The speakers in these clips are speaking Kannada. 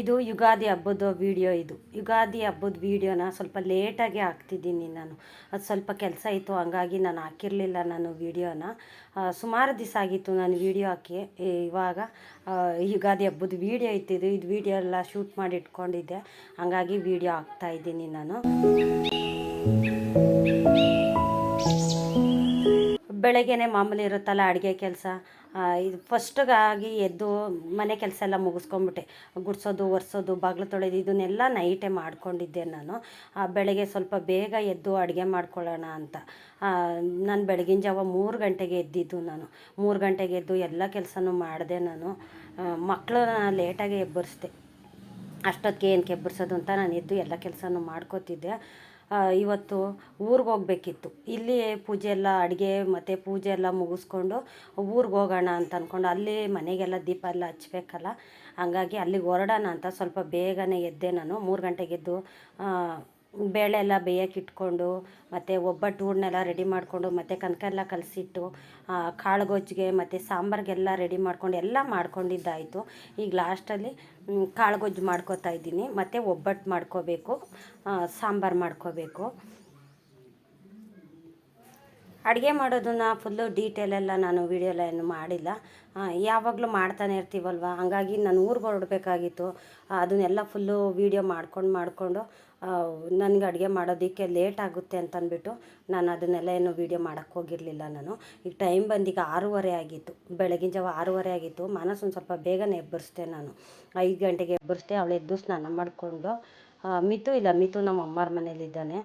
ಇದು ಯುಗಾದಿ ಹಬ್ಬದ ವಿಡಿಯೋ ಇದು. ಯುಗಾದಿ ಹಬ್ಬದ ವೀಡಿಯೋನ ಸ್ವಲ್ಪ ಲೇಟಾಗಿ ಹಾಕ್ತಿದ್ದೀನಿ ನಾನು. ಅದು ಸ್ವಲ್ಪ ಕೆಲಸ ಇತ್ತು, ಹಂಗಾಗಿ ನಾನು ಹಾಕಿರಲಿಲ್ಲ ನಾನು ವೀಡಿಯೋನ ಸುಮಾರು ದಿವಸ ಆಗಿತ್ತು ನಾನು ವೀಡಿಯೋ ಹಾಕಿ. ಇವಾಗ ಯುಗಾದಿ ಹಬ್ಬದ ವೀಡಿಯೋ ಇತ್ತಿದ್ದು ಇದು. ವೀಡಿಯೋ ಎಲ್ಲ ಶೂಟ್ ಮಾಡಿ ಇಟ್ಕೊಂಡಿದ್ದೆ. ಹಂಗಾಗಿ ವೀಡಿಯೋ ಹಾಕ್ತಾಯಿದ್ದೀನಿ ನಾನು. ಬೆಳಗ್ಗೆನೆ ಮಾಮೂಲಿ ಇರುತ್ತಲ್ಲ ಅಡುಗೆ ಕೆಲಸ ಇದು ಫಸ್ಟ್ಗಾಗಿ ಎದ್ದು ಮನೆ ಕೆಲಸ ಎಲ್ಲ ಮುಗಿಸ್ಕೊಂಬಿಟ್ಟೆ. ಗುಡಿಸೋದು, ಒರೆಸೋದು, ಬಾಗಿಲು ತೊಳೆದು ಇದನ್ನೆಲ್ಲ ನೈಟೇ ಮಾಡ್ಕೊಂಡಿದ್ದೆ ನಾನು. ಬೆಳಗ್ಗೆ ಸ್ವಲ್ಪ ಬೇಗ ಎದ್ದು ಅಡುಗೆ ಮಾಡ್ಕೊಳ್ಳೋಣ ಅಂತ. ನಾನು ಬೆಳಗಿನ ಜಾವ ಮೂರು ಗಂಟೆಗೆ ಎದ್ದಿದ್ದು ನಾನು. ಮೂರು ಗಂಟೆಗೆ ಎದ್ದು ಎಲ್ಲ ಕೆಲಸನೂ ಮಾಡಿದೆ ನಾನು. ಮಕ್ಕಳನ್ನ ಲೇಟಾಗಿ ಎಬ್ಬರಿಸ್ದೆ. ಅಷ್ಟೊತ್ತಿಗೆ ಏನಕ್ಕೆ ಎಬ್ಬರಿಸೋದು ಅಂತ ನಾನು ಎದ್ದು ಎಲ್ಲ ಕೆಲಸನೂ ಮಾಡ್ಕೋತಿದ್ದೆ. ಇವತ್ತು ಊರಿಗೆ ಹೋಗ್ಬೇಕಿತ್ತು. ಇಲ್ಲಿ ಪೂಜೆ ಎಲ್ಲ, ಅಡುಗೆ ಮತ್ತು ಪೂಜೆ ಎಲ್ಲ ಮುಗಿಸ್ಕೊಂಡು ಊರಿಗೆ ಹೋಗೋಣ ಅಂತ ಅಂದ್ಕೊಂಡು ಅಲ್ಲಿ ಮನೆಗೆಲ್ಲ ದೀಪ ಎಲ್ಲ ಹಚ್ಬೇಕಲ್ಲ, ಹಂಗಾಗಿ ಅಲ್ಲಿಗೆ ಹೊರಡೋಣ ಅಂತ ಸ್ವಲ್ಪ ಬೇಗನೆ ಎದ್ದೆ ನಾನು. ಮೂರು ಗಂಟೆಗೆ ಎದ್ದು ಬೇಳೆ ಎಲ್ಲ ಬೇಯಕ್ಕೆ ಇಟ್ಕೊಂಡು ಮತ್ತು ಒಬ್ಬಟ್ಟು ಹೂರ್ನೆಲ್ಲ ರೆಡಿ ಮಾಡಿಕೊಂಡು ಮತ್ತು ಕನಕ ಎಲ್ಲ ಕಲಸಿಟ್ಟು ಕಾಳು ಗೊಜ್ಜಿಗೆ ಮತ್ತು ಸಾಂಬಾರಿಗೆಲ್ಲ ರೆಡಿ ಮಾಡ್ಕೊಂಡು ಎಲ್ಲ ಮಾಡ್ಕೊಂಡಿದ್ದಾಯಿತು. ಈಗ ಲಾಸ್ಟಲ್ಲಿ ಕಾಳು ಗೊಜ್ಜು ಮಾಡ್ಕೋತಾ ಇದ್ದೀನಿ. ಮತ್ತು ಒಬ್ಬಟ್ಟು ಮಾಡ್ಕೋಬೇಕು ಸಾಂಬಾರು ಮಾಡ್ಕೋಬೇಕು. ಅಡುಗೆ ಮಾಡೋದನ್ನ ಫುಲ್ಲು ಡೀಟೇಲೆಲ್ಲ ನಾನು ವೀಡಿಯೋಲ್ಲ ಏನು ಮಾಡಿಲ್ಲ. ಯಾವಾಗಲೂ ಮಾಡ್ತಾನೆ ಇರ್ತೀವಲ್ವ? ಹಂಗಾಗಿ ನಾನು ಊರಿಗೆ ಹೊರಡಬೇಕಾಗಿತ್ತು. ಅದನ್ನೆಲ್ಲ ಫುಲ್ಲು ವೀಡಿಯೋ ಮಾಡ್ಕೊಂಡು ಮಾಡಿಕೊಂಡು ನನಗೆ ಅಡುಗೆ ಮಾಡೋದಕ್ಕೆ ಲೇಟ್ ಆಗುತ್ತೆ ಅಂತಂದ್ಬಿಟ್ಟು ನಾನು ಅದನ್ನೆಲ್ಲ ಏನು ವೀಡಿಯೋ ಮಾಡೋಕ್ಕೆ ಹೋಗಿರಲಿಲ್ಲ ನಾನು. ಈಗ ಟೈಮ್ ಬಂದೀಗ ಆರೂವರೆ ಆಗಿತ್ತು. ಬೆಳಗಿನ ಜಾವ ಆರೂವರೆ ಆಗಿತ್ತು. ಮನಸ್ಸು ಒಂದು ಸ್ವಲ್ಪ ಬೇಗನೆ ಎಬ್ಬರಿಸ್ದೆ ನಾನು. ಐದು ಗಂಟೆಗೆ ಎಬ್ಬರಿಸ್ದೆ, ಅವಳು ಎದ್ದು ಸ್ನಾನ ಮಾಡಿಕೊಂಡು ಮಿತು ಇಲ್ಲ, ಮಿತು ನಮ್ಮ ಅಮ್ಮರ ಮನೇಲಿದ್ದಾನೆ.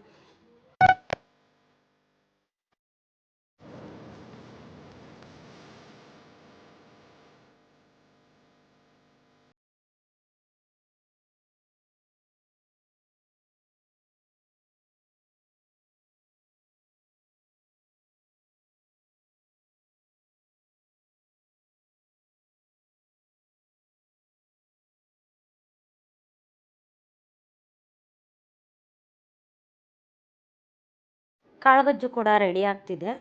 ಕಾಳುಗಜ್ಜು ಕೂಡ ರೆಡಿ ಆಗ್ತಿದೆ.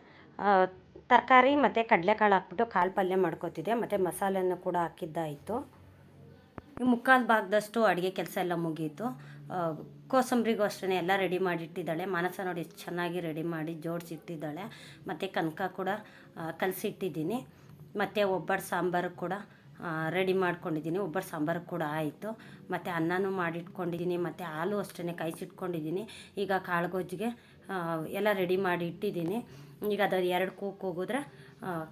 ತರಕಾರಿ ಮತ್ತು ಕಡಲೆಕಾಳು ಹಾಕ್ಬಿಟ್ಟು ಕಾಳು ಪಲ್ಯ ಮಾಡ್ಕೊತಿದ್ದೆ ಮತ್ತು ಮಸಾಲೆನೂ ಕೂಡ ಹಾಕಿದ್ದಾಯಿತು. ಮುಕ್ಕಾಲು ಭಾಗದಷ್ಟು ಅಡುಗೆ ಕೆಲಸ ಎಲ್ಲ ಮುಗೀತು. ಕೋಸಂಬರಿಗೂ ಅಷ್ಟೇ ಎಲ್ಲ ರೆಡಿ ಮಾಡಿಟ್ಟಿದ್ದಾಳೆ. ಮಾನಸ ನೋಡಿ ಚೆನ್ನಾಗಿ ರೆಡಿ ಮಾಡಿ ಜೋಡಿಸಿಟ್ಟಿದ್ದಾಳೆ. ಮತ್ತು ಕನಕ ಕೂಡ ಕಲಸಿಟ್ಟಿದ್ದೀನಿ. ಮತ್ತು ಒಬ್ಬಟ್ಟು ಸಾಂಬಾರು ಕೂಡ ರೆಡಿ ಮಾಡ್ಕೊಂಡಿದ್ದೀನಿ. ಒಬ್ಬರು ಸಾಂಬಾರು ಕೂಡ ಆಯಿತು. ಮತ್ತು ಅನ್ನನೂ ಮಾಡಿಟ್ಕೊಂಡಿದ್ದೀನಿ. ಮತ್ತು ಹಾಲು ಅಷ್ಟೇ ಕಾಯಿಸಿಟ್ಕೊಂಡಿದ್ದೀನಿ. ಈಗ ಕಾಳುಗೊಜ್ಜಿಗೆ ಆ, ಎಲ್ಲ ರೆಡಿ ಮಾಡಿ ಇಟ್ಟಿದ್ದೀನಿ. ಈಗ ಅದು ಎರಡು ಕೂಕ್ ಹೋಗಿದ್ರೆ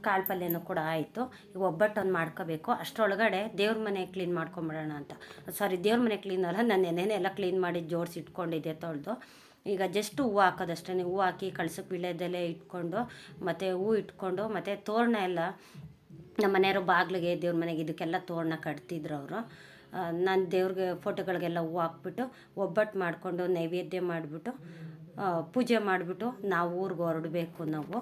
ಕಾಳು ಪಲ್ಯನೂ ಕೂಡ ಆಯಿತು. ಈಗ ಒಬ್ಬಟ್ಟೊಂದು ಮಾಡ್ಕೋಬೇಕು. ಅಷ್ಟರೊಳಗಡೆ ದೇವ್ರ ಮನೆ ಕ್ಲೀನ್ ಮಾಡ್ಕೊಂಬಿಡೋಣ ಅಂತ. ಸಾರಿ ದೇವ್ರ ಮನೆ ಕ್ಲೀನ್ ಅಲ್ಲ ನಾನು ನೆನೆನೆ ಎಲ್ಲ ಕ್ಲೀನ್ ಮಾಡಿ ಜೋಡಿಸಿ ಇಟ್ಕೊಂಡಿದ್ದೆ ತೊಳೆದು. ಈಗ ಜಸ್ಟ್ ಹೂವು ಹಾಕೋದಷ್ಟೇ. ಹೂವು ಹಾಕಿ ಕಳ್ಸಕ್ಕೆ ವೀಳ್ಯದೆಲೆ ಇಟ್ಕೊಂಡು, ಮತ್ತು ಹೂವು ಇಟ್ಕೊಂಡು, ಮತ್ತು ತೋರಣ ಎಲ್ಲ ನಮ್ಮ ಮನೆಯವರು ಬಾಗಿಲಿಗೆ, ದೇವ್ರ ಮನೆಗೆ ಇದಕ್ಕೆಲ್ಲ ತೋರಣ ಕಟ್ತಿದ್ರು ಅವರು. ನಾನು ದೇವ್ರಿಗೆ ಫೋಟೋಗಳಿಗೆಲ್ಲ ಹೂವು ಹಾಕ್ಬಿಟ್ಟು, ಒಬ್ಬಟ್ಟು ಮಾಡಿಕೊಂಡು ನೈವೇದ್ಯ ಮಾಡಿಬಿಟ್ಟು ಪೂಜೆ ಮಾಡಿಬಿಟ್ಟು ನಾವು ಊರಿಗೆ ಹೊರಡಬೇಕು ನಾವು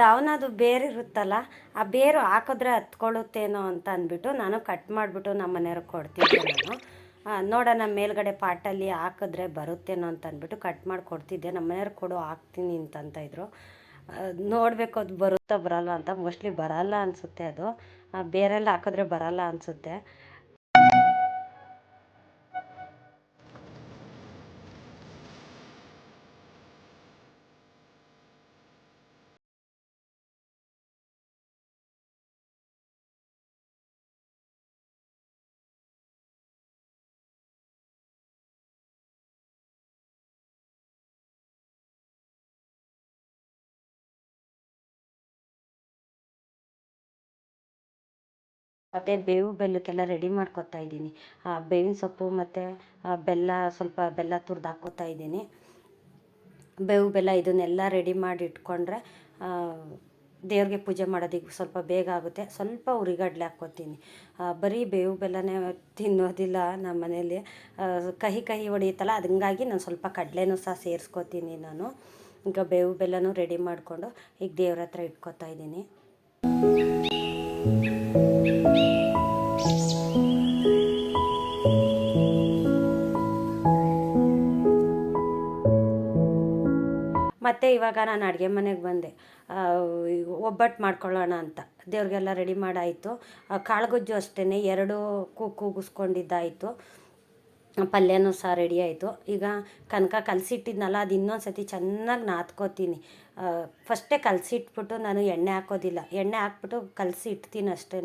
ದಾವನದು ಬೇರು ಇರುತ್ತಲ್ಲ, ಆ ಬೇರು ಹಾಕಿದ್ರೆ ಹತ್ಕೊಳ್ಳುತ್ತೇನೋ ಅಂತ ಅಂದ್ಬಿಟ್ಟು ನಾನು ಕಟ್ ಮಾಡಿಬಿಟ್ಟು ನಮ್ಮ ಮನೆಯವ್ರಿಗೆ ಕೊಡ್ತಿದ್ದೆ ನಾನು. ನೋಡೋಣ, ಮೇಲ್ಗಡೆ ಪಾಟಲ್ಲಿ ಹಾಕಿದ್ರೆ ಬರುತ್ತೇನೋ ಅಂತ ಅಂದ್ಬಿಟ್ಟು ಕಟ್ ಮಾಡಿ ಕೊಡ್ತಿದ್ದೆ. ನಮ್ಮ ಮನೆಯವ್ರು ಕೊಡು, ಹಾಕ್ತೀನಿ ಅಂತ ಇದ್ರು. ನೋಡಬೇಕು ಅದು ಬರುತ್ತಾ ಬರಲ್ಲ ಅಂತ. ಮೋಸ್ಟ್ಲಿ ಬರಲ್ಲ ಅನಿಸುತ್ತೆ ಅದು. ಬೇರೆಲ್ಲ ಹಾಕಿದ್ರೆ ಬರಲ್ಲ ಅನಿಸುತ್ತೆ. ಮತ್ತು ಬೇವು ಬೆಲ್ಲಕ್ಕೆಲ್ಲ ರೆಡಿ ಮಾಡ್ಕೊತಾ ಇದ್ದೀನಿ. ಆ ಬೇವಿನ ಸೊಪ್ಪು ಮತ್ತು ಬೆಲ್ಲ ಸ್ವಲ್ಪ ಬೆಲ್ಲ ತುರ್ದು ಹಾಕ್ಕೋತಾ ಇದ್ದೀನಿ. ಬೇವು ಬೆಲ್ಲ ಇದನ್ನೆಲ್ಲ ರೆಡಿ ಮಾಡಿ ಇಟ್ಕೊಂಡ್ರೆ ದೇವ್ರಿಗೆ ಪೂಜೆ ಮಾಡೋದಕ್ಕೆ ಸ್ವಲ್ಪ ಬೇಗ ಆಗುತ್ತೆ. ಸ್ವಲ್ಪ ಉರಿಗಡ್ಲೆ ಹಾಕ್ಕೊತೀನಿ. ಆ, ಬರೀ ಬೇವು ಬೆಲ್ಲನೇ ತಿನ್ನೋದಿಲ್ಲ ನಮ್ಮ ಮನೇಲಿ. ಕಹಿ ಕಹಿ ಹೊಡೆಯುತ್ತಲ್ಲ ಅದು ಹಂಗಾಗಿ ನಾನು ಸ್ವಲ್ಪ ಕಡಲೆನೂ ಸಹ ಸೇರಿಸ್ಕೊತೀನಿ ನಾನು. ಈಗ ಬೇವು ಬೆಲ್ಲನೂ ರೆಡಿ ಮಾಡಿಕೊಂಡು ಈಗ ದೇವ್ರ ಹತ್ರ ಇಟ್ಕೊತಾ ಇದ್ದೀನಿ. ಇವಾಗ ನಾನು ಅಡುಗೆ ಮನೆಗೆ ಬಂದೆ. ಒಬ್ಬಟ್ಟು ಮಾಡ್ಕೊಳ್ಳೋಣ ಅಂತ. ದೇವ್ರಿಗೆಲ್ಲ ರೆಡಿ ಮಾಡಾಯಿತು. ಕಾಳುಗೊಜ್ಜು ಅಷ್ಟೇ ಎರಡು ಕೂ, ಕೂಗಿಸ್ಕೊಂಡಿದ್ದಾಯಿತು. ಪಲ್ಯನೂ ಸಹ ರೆಡಿ ಆಯಿತು. ಈಗ ಕನಕ ಕಲಸಿಟ್ಟಿದ್ನಲ್ಲ, ಅದು ಇನ್ನೊಂದು ಸತಿ ಚೆನ್ನಾಗಿ ನಾದ್ಕೋತೀನಿ. ಫಸ್ಟೇ ಕಲಸಿಟ್ಬಿಟ್ಟು ನಾನು ಎಣ್ಣೆ ಹಾಕೋದಿಲ್ಲ. ಎಣ್ಣೆ ಹಾಕ್ಬಿಟ್ಟು ಕಲಸಿ ಇಡ್ತೀನಿ ಅಷ್ಟೇ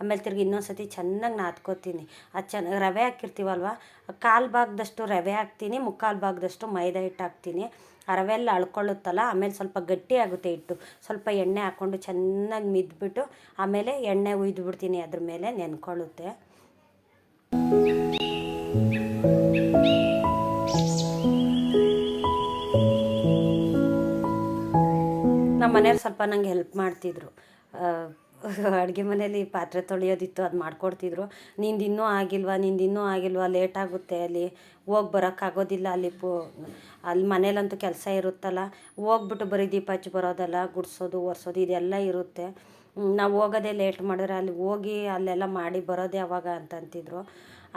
ಆಮೇಲೆ ತಿರ್ಗಿ ಇನ್ನೊಂದು ಸತಿ ಚೆನ್ನಾಗಿ ನಾದ್ಕೋತೀನಿ. ಅದು ಚೆನ್ನ, ರವೆ ಹಾಕಿರ್ತೀವಲ್ವ? ಕಾಲು ಭಾಗದಷ್ಟು ರವೆ ಹಾಕ್ತೀನಿ, ಮುಕ್ಕಾಲು ಭಾಗದಷ್ಟು ಮೈದಾ ಹಿಟ್ಟು ಹಾಕ್ತೀನಿ. ಆ ರವೆ ಎಲ್ಲ ಅಳ್ಕೊಳ್ಳುತ್ತಲ್ಲ, ಆಮೇಲೆ ಸ್ವಲ್ಪ ಗಟ್ಟಿ ಆಗುತ್ತೆ ಹಿಟ್ಟು. ಸ್ವಲ್ಪ ಎಣ್ಣೆ ಹಾಕ್ಕೊಂಡು ಚೆನ್ನಾಗಿ ಮಿದ್ಬಿಟ್ಟು, ಆಮೇಲೆ ಎಣ್ಣೆ ಉಯ್ದು ಬಿಡ್ತೀನಿ ಅದ್ರ ಮೇಲೆ ನೆನ್ಕೊಳ್ಳುತ್ತೆ. ನಮ್ಮ ಮನೆಯವ್ರು ಸ್ವಲ್ಪ ನಂಗೆ ಹೆಲ್ಪ್ ಮಾಡ್ತಿದ್ರು. ಅಡುಗೆ ಮನೇಲಿ ಪಾತ್ರೆ ತೊಳೆಯೋದಿತ್ತು, ಅದು ಮಾಡ್ಕೊಡ್ತಿದ್ರು. ನಿಂದು ಇನ್ನೂ ಆಗಿಲ್ವಾ ನಿಂದು ಇನ್ನೂ ಆಗಿಲ್ವಾ ಲೇಟ್ ಆಗುತ್ತೆ ಅಲ್ಲಿ. ಹೋಗಿ ಬರೋಕ್ಕಾಗೋದಿಲ್ಲ ಅಲ್ಲಿ ಪು, ಅಲ್ಲಿ ಮನೇಲಂತೂ ಕೆಲಸ ಇರುತ್ತಲ್ಲ. ಹೋಗ್ಬಿಟ್ಟು ಬರೀ ದೀಪ ಹಚ್ಚಿ ಬರೋದಲ್ಲ, ಗುಡಿಸೋದು, ಒರೆಸೋದು, ಇದೆಲ್ಲ ಇರುತ್ತೆ. ನಾವು ಹೋಗೋದೇ ಲೇಟ್ ಮಾಡಿದ್ರೆ ಅಲ್ಲಿ ಹೋಗಿ ಅಲ್ಲೆಲ್ಲ ಮಾಡಿ ಬರೋದೇ ಅವಾಗ ಅಂತಂತಿದ್ರು.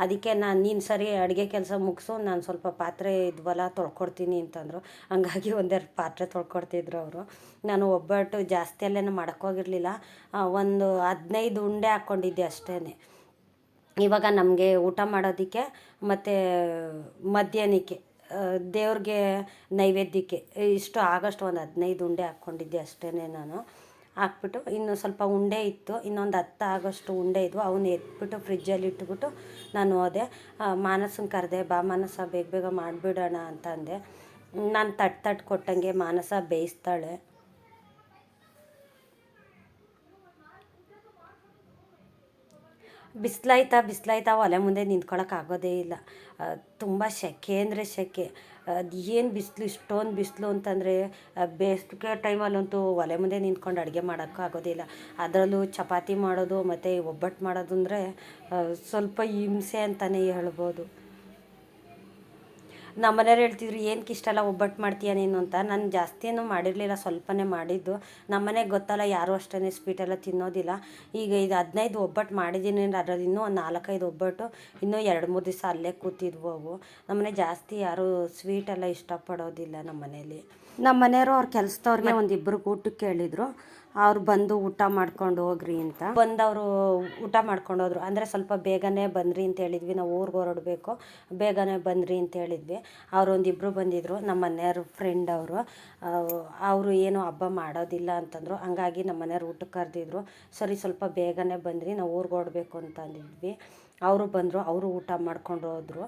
ಅದಕ್ಕೆ ನಾನು ನೀನು ಸರಿ ಅಡುಗೆ ಕೆಲಸ ಮುಗಿಸು, ನಾನು ಸ್ವಲ್ಪ ಪಾತ್ರೆ ಇದ್ವಲ್ಲ ತೊಳ್ಕೊಡ್ತೀನಿ ಅಂತಂದರು. ಹಂಗಾಗಿ ಒಂದೆರಡು ಪಾತ್ರೆ ತೊಳ್ಕೊಡ್ತಿದ್ರು ಅವರು. ನಾನು ಒಬ್ಬಟ್ಟು ಜಾಸ್ತಿ ಅಲ್ಲೇನು ಮಾಡೋಕ್ಕೋಗಿರಲಿಲ್ಲ. ಒಂದು ಹದಿನೈದು ಉಂಡೆ ಹಾಕ್ಕೊಂಡಿದ್ದೆ ಅಷ್ಟೇ ಇವಾಗ ನಮಗೆ ಊಟ ಮಾಡೋದಕ್ಕೆ ಮತ್ತು ಮಧ್ಯಾಹ್ನಕ್ಕೆ ದೇವ್ರಿಗೆ ನೈವೇದ್ಯಕ್ಕೆ, ಇಷ್ಟು ಆಗಷ್ಟು ಒಂದು ಹದಿನೈದು ಉಂಡೆ ಹಾಕ್ಕೊಂಡಿದ್ದೆ ಅಷ್ಟೇ ನಾನು. ಹಾಕ್ಬಿಟ್ಟು ಇನ್ನು ಸ್ವಲ್ಪ ಉಂಡೆ ಇತ್ತು, ಇನ್ನೊಂದು ಹತ್ತು ಆಗೋಷ್ಟು ಉಂಡೆ ಇದ್ವು ಅವನ್ನ ಎತ್ಬಿಟ್ಟು ಫ್ರಿಜ್ಜಲ್ಲಿ ಇಟ್ಬಿಟ್ಟು ನಾನು ಹೋದೆ. ಮಾನಸನ ಕರೆದೆ, ಬಾ ಮಾನಸ, ಬೇಗ ಬೇಗ ಮಾಡಿಬಿಡೋಣ ಅಂತ ಅಂದೆ. ನಾನು ತಟ್ ತಟ್ ಕೊಟ್ಟಂಗೆ ಮಾನಸ ಬೇಯಿಸ್ತಾಳೆ. ಬಿಸಿಲಾಯ್ತಾ ಬಿಸಿಲಾಯ್ತಾ ಒಲೆ ಮುಂದೆ ನಿಂತ್ಕೊಳಕ್ಕೆ ಆಗೋದೇ ಇಲ್ಲ. ತುಂಬ ಸೆಕೆ ಅಂದರೆ ಸೆಕೆ ಅದು ಏನು ಬಿಸಿಲು, ಇಷ್ಟೊಂದು ಬಿಸಿಲು ಅಂತಂದರೆ ಬೇಸಿಗೆ ಟೈಮಲ್ಲಂತೂ ಒಲೆ ಮುಂದೆ ನಿಂತ್ಕೊಂಡು ಅಡುಗೆ ಮಾಡೋಕ್ಕೂ ಆಗೋದಿಲ್ಲ. ಅದರಲ್ಲೂ ಚಪಾತಿ ಮಾಡೋದು ಮತ್ತು ಒಬ್ಬಟ್ಟು ಮಾಡೋದು ಅಂದರೆ ಸ್ವಲ್ಪ ಹಿಂಸೆ ಅಂತಲೇ ಹೇಳ್ಬೋದು. ನಮ್ಮ ಮನೆಯವ್ರು ಹೇಳ್ತಿದ್ರು ಏನಕ್ಕೆ ಇಷ್ಟೆಲ್ಲ ಒಬ್ಬಟ್ಟು ಮಾಡ್ತೀಯ ನೀನು? ಅಂತ. ನಾನು ಜಾಸ್ತಿ ಏನೂ ಮಾಡಿರಲಿಲ್ಲ, ಸ್ವಲ್ಪನೇ ಮಾಡಿದ್ದು. ನಮ್ಮ ಮನೆಗೆ ಗೊತ್ತಲ್ಲ, ಯಾರೂ ಅಷ್ಟೇ ಸ್ವೀಟೆಲ್ಲ ತಿನ್ನೋದಿಲ್ಲ. ಈಗ ಇದು ಹದಿನೈದು ಒಬ್ಬಟ್ಟು ಮಾಡಿದ್ದೀನಿ ಅಂದ್ರೆ ಅದರಲ್ಲಿ ಇನ್ನೂ ಒಂದು ನಾಲ್ಕೈದು ಒಬ್ಬಟ್ಟು, ಇನ್ನೂ ಎರಡು ಮೂರು ದಿವಸ ಅಲ್ಲೇ ಕೂತಿದ್ವು ಅವು. ನಮ್ಮನೆ ಜಾಸ್ತಿ ಯಾರೂ ಸ್ವೀಟೆಲ್ಲ ಇಷ್ಟಪಡೋದಿಲ್ಲ ನಮ್ಮ ಮನೇಲಿ ನಮ್ಮ ಮನೆಯವರು ಅವ್ರ ಕೆಲಸದವ್ರಿಗೆ ಒಂದಿಬ್ಬರು ಊಟಕ್ಕೆ ಹೇಳಿದ್ರು ಅವ್ರು ಬಂದು ಊಟ ಮಾಡ್ಕೊಂಡು ಹೋಗ್ರಿ ಅಂತ. ಬಂದವರು ಊಟ ಮಾಡ್ಕೊಂಡು ಹೋದ್ರು. ಅಂದರೆ ಸ್ವಲ್ಪ ಬೇಗನೆ ಬಂದ್ರಿ ಅಂತ ಹೇಳಿದ್ವಿ. ನಾವು ಊರಿಗೆ ಹೊರಡಬೇಕು. ಬೇಗನೆ ಬಂದ್ರಿ ಅಂತ ಹೇಳಿದ್ವಿ. ಅವರು ಒಂದಿಬ್ಬರು ಬಂದಿದ್ದರು ನಮ್ಮ ಮನೆಯವ್ರ ಫ್ರೆಂಡ್ ಅವರು. ಅವರು ಏನು ಹಬ್ಬ ಮಾಡೋದಿಲ್ಲ ಅಂತಂದರು. ಹಂಗಾಗಿ ನಮ್ಮ ಮನೆಯವ್ರು ಊಟಕ್ಕೆ ಕರೆದಿದ್ರು. ಸರಿ, ಸ್ವಲ್ಪ ಬೇಗನೆ ಬಂದ್ರಿ. ನಾವು ಊರಿಗೆ ಹೊರಡಬೇಕು ಅಂತ ಅಂದಿದ್ವಿ. ಅವರು ಬಂದರು. ಅವರು ಊಟ ಮಾಡ್ಕೊಂಡು ಹೋದರು.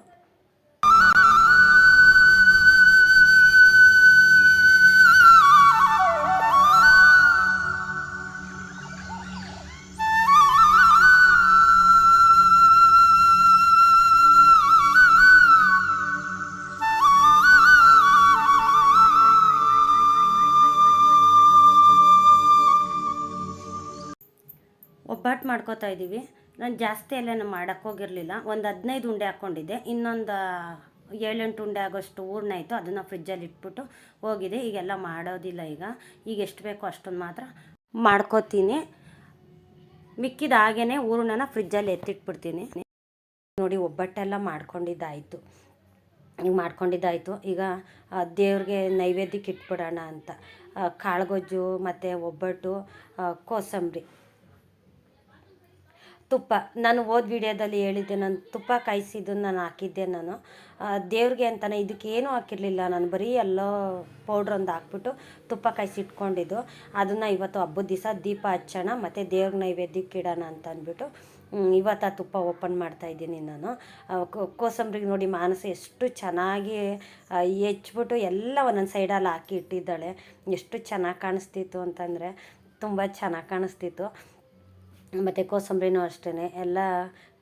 ಮಾಡ್ಕೋತಾ ಇದ್ದೀವಿ. ನಾನು ಜಾಸ್ತಿ ಎಲ್ಲೇನು ಮಾಡೋಕ್ಕೆ ಹೋಗಿರಲಿಲ್ಲ. ಒಂದು ಹದಿನೈದು ಉಂಡೆ ಹಾಕ್ಕೊಂಡಿದ್ದೆ ಇನ್ನೊಂದು ಏಳೆಂಟು ಉಂಡೆ ಆಗೋಷ್ಟು ಹೂರ್ಣ ಆಯಿತು. ಅದನ್ನು ಫ್ರಿಜ್ಜಲ್ಲಿ ಇಟ್ಬಿಟ್ಟು ಹೋಗಿದೆ. ಈಗೆಲ್ಲ ಮಾಡೋದಿಲ್ಲ ಈಗ. ಈಗ ಎಷ್ಟು ಬೇಕೋ ಅಷ್ಟೊಂದು ಮಾತ್ರ ಮಾಡ್ಕೋತೀನಿ. ಮಿಕ್ಕಿದ ಹಾಗೇ ಹೂರ್ಣನ ಫ್ರಿಜ್ಜಲ್ಲಿ ಎತ್ತಿಟ್ಬಿಡ್ತೀನಿ. ನೋಡಿ, ಒಬ್ಬಟ್ಟೆಲ್ಲ ಮಾಡ್ಕೊಂಡಿದ್ದಾಯಿತು. ಈಗ ಮಾಡ್ಕೊಂಡಿದ್ದಾಯಿತು. ಈಗ ದೇವ್ರಿಗೆ ನೈವೇದ್ಯಕ್ಕೆ ಇಟ್ಬಿಡೋಣ ಅಂತ. ಕಾಳುಗೊಜ್ಜು ಮತ್ತು ಒಬ್ಬಟ್ಟು ಕೋಸಂಬರಿ. ತುಪ್ಪ, ನಾನು ಓದ್ ವಿಡಿಯೋದಲ್ಲಿ ಹೇಳಿದ್ದೆ, ನಾನು ತುಪ್ಪ ಕಾಯಿಸಿದ್ದು ನಾನು ಹಾಕಿದ್ದೆ ನಾನು. ದೇವ್ರಿಗೆ ಅಂತಲೇ ಏನು ಹಾಕಿರಲಿಲ್ಲ ನಾನು, ಬರೀ ಎಲ್ಲೋ ಪೌಡ್ರ್ ಒಂದು ಹಾಕ್ಬಿಟ್ಟು ತುಪ್ಪ ಕಾಯಿಸಿ ಇಟ್ಕೊಂಡಿದ್ದು. ಅದನ್ನು ಇವತ್ತು ಹಬ್ಬದ ದಿವಸ ದೀಪ ಹಚ್ಚೋಣ, ಮತ್ತು ದೇವ್ರ ನೈವೇದ್ಯಕ್ಕೆ ಇಡೋಣ ಅಂತ ಅಂದ್ಬಿಟ್ಟು ಇವತ್ತು ಆ ತುಪ್ಪ ಓಪನ್ ಮಾಡ್ತಾ ಇದ್ದೀನಿ ನಾನು. ಕೋಸಂಬ್ರಿಗೆ ನೋಡಿ ಮಾನಸ ಎಷ್ಟು ಚೆನ್ನಾಗಿ ಹೆಚ್ಚಿಬಿಟ್ಟು ಎಲ್ಲ ಒಂದೊಂದು ಸೈಡಲ್ಲಿ ಹಾಕಿ ಇಟ್ಟಿದ್ದಾಳೆ. ಎಷ್ಟು ಚೆನ್ನಾಗಿ ಕಾಣಿಸ್ತಿತ್ತು ಅಂತಂದರೆ ತುಂಬ ಚೆನ್ನಾಗಿ ಕಾಣಿಸ್ತಿತ್ತು. ಮತ್ತು ಕೋಸಂಬ್ರಿನೂ ಅಷ್ಟೇ ಎಲ್ಲ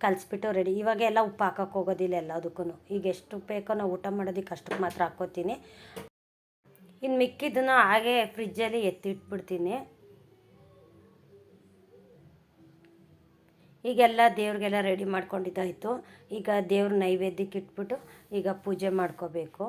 ಕಲಿಸ್ಬಿಟ್ಟು ರೆಡಿ ಇವಾಗ ಎಲ್ಲ ಉಪ್ಪು ಹಾಕಕ್ಕೆ ಹೋಗೋದಿಲ್ಲ ಎಲ್ಲದಕ್ಕೂ ಈಗ ಎಷ್ಟು ಬೇಕೋ ನಾವು ಊಟ ಮಾಡೋದಕ್ಕೆ ಅಷ್ಟಕ್ಕೆ ಮಾತ್ರ ಹಾಕ್ಕೋತೀನಿ ಇನ್ನು ಮಿಕ್ಕಿದ್ದನ್ನು ಹಾಗೆ ಫ್ರಿಜ್ಜಲ್ಲಿ ಎತ್ತಿಟ್ಬಿಡ್ತೀನಿ. ಈಗೆಲ್ಲ ದೇವ್ರಿಗೆಲ್ಲ ರೆಡಿ ಮಾಡ್ಕೊಂಡಿದ್ದಾಯಿತು. ಈಗ ದೇವ್ರ ನೈವೇದ್ಯಕ್ಕೆ ಇಟ್ಬಿಟ್ಟು ಈಗ ಪೂಜೆ ಮಾಡ್ಕೋಬೇಕು.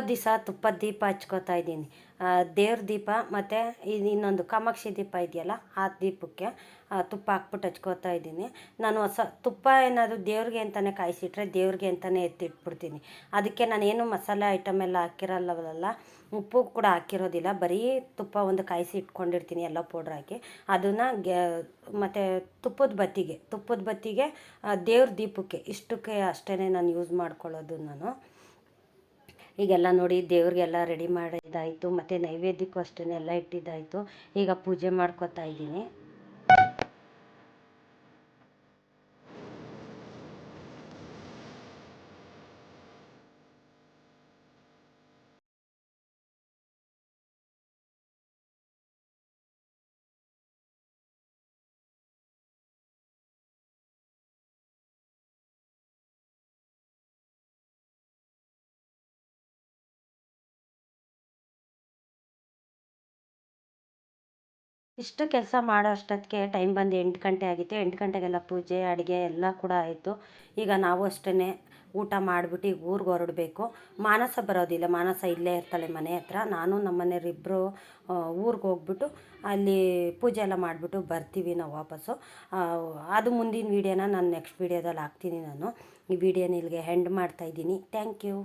ಹಬ್ಬದ ದಿವಸ ತುಪ್ಪದ ದೀಪ ಹಚ್ಕೋತಾ ಇದ್ದೀನಿ. ದೇವ್ರ ದೀಪ ಮತ್ತು ಇನ್ನೊಂದು ಕಾಮಾಕ್ಷಿ ದೀಪ ಇದೆಯಲ್ಲ, ಆ ದೀಪಕ್ಕೆ ತುಪ್ಪ ಹಾಕ್ಬಿಟ್ಟು ಹಚ್ಕೋತಾ ಇದ್ದೀನಿ. ನಾನು ಹೊಸ ತುಪ್ಪ ಏನಾದರೂ ದೇವ್ರಿಗೆ ಅಂತಲೇ ಕಾಯಿಸಿಟ್ರೆ ದೇವ್ರಿಗೆ ಅಂತಲೇ ಎತ್ತಿಟ್ಬಿಡ್ತೀನಿ. ಅದಕ್ಕೆ ನಾನೇನು ಮಸಾಲೆ ಐಟಮ್ ಎಲ್ಲ ಹಾಕಿರಲ್ಲವಲ್ಲ, ಉಪ್ಪು ಕೂಡ ಹಾಕಿರೋದಿಲ್ಲ. ಬರೀ ತುಪ್ಪ ಒಂದು ಕಾಯಿಸಿ ಇಟ್ಕೊಂಡಿರ್ತೀನಿ, ಎಲ್ಲ ಪೌಡ್ರ್ ಹಾಕಿ. ಅದನ್ನು ಗ್ಯಾ ಮತ್ತು ತುಪ್ಪದ ಬತ್ತಿಗೆ ತುಪ್ಪದ ಬತ್ತಿಗೆ ದೇವ್ರ ದೀಪಕ್ಕೆ, ಇಷ್ಟಕ್ಕೆ ಅಷ್ಟೇ ನಾನು ಯೂಸ್ ಮಾಡ್ಕೊಳ್ಳೋದು ನಾನು. ಈಗೆಲ್ಲ ನೋಡಿ ದೇವ್ರಿಗೆಲ್ಲ ರೆಡಿ ಮಾಡಿದ್ದಾಯಿತು ಮತ್ತು ನೈವೇದ್ಯಕ್ಕೂ ಅಷ್ಟೇ ಎಲ್ಲ ಇಟ್ಟಿದ್ದಾಯಿತು. ಈಗ ಪೂಜೆ ಮಾಡ್ಕೊತಾ ಇದ್ದೀನಿ. ಇಷ್ಟು ಕೆಲಸ ಮಾಡೋ ಅಷ್ಟೊತ್ತಿಗೆ ಟೈಮ್ ಬಂದು ಎಂಟು ಗಂಟೆ ಆಗಿತ್ತು. ಎಂಟು ಗಂಟೆಗೆಲ್ಲ ಪೂಜೆ, ಅಡುಗೆ ಎಲ್ಲ ಕೂಡ ಆಯಿತು. ಈಗ ನಾವು ಅಷ್ಟೇ ಊಟ ಮಾಡಿಬಿಟ್ಟು ಈಗ ಊರಿಗೆ ಹೊರಡಬೇಕು. ಮಾನಸ ಬರೋದಿಲ್ಲ. ಮಾನಸ ಇಲ್ಲೇ ಇರ್ತಾಳೆ ಮನೆ ಹತ್ರ. ನಾನು ನಮ್ಮ ಮನೆಯವರಿಬ್ಬರು ಊರಿಗೆ ಹೋಗ್ಬಿಟ್ಟು ಅಲ್ಲಿ ಪೂಜೆ ಎಲ್ಲ ಮಾಡಿಬಿಟ್ಟು ಬರ್ತೀವಿ ನಾವು ವಾಪಸ್ಸು. ಅದು ಮುಂದಿನ ವೀಡಿಯೋನ ನಾನು ನೆಕ್ಸ್ಟ್ ವೀಡಿಯೋದಲ್ಲಿ ಹಾಕ್ತೀನಿ ನಾನು. ಈ ವಿಡಿಯೋನ ಇಲ್ಲಿಗೆ ಹೆಂಡ್ ಮಾಡ್ತಾಯಿದ್ದೀನಿ ಥ್ಯಾಂಕ್ ಯು.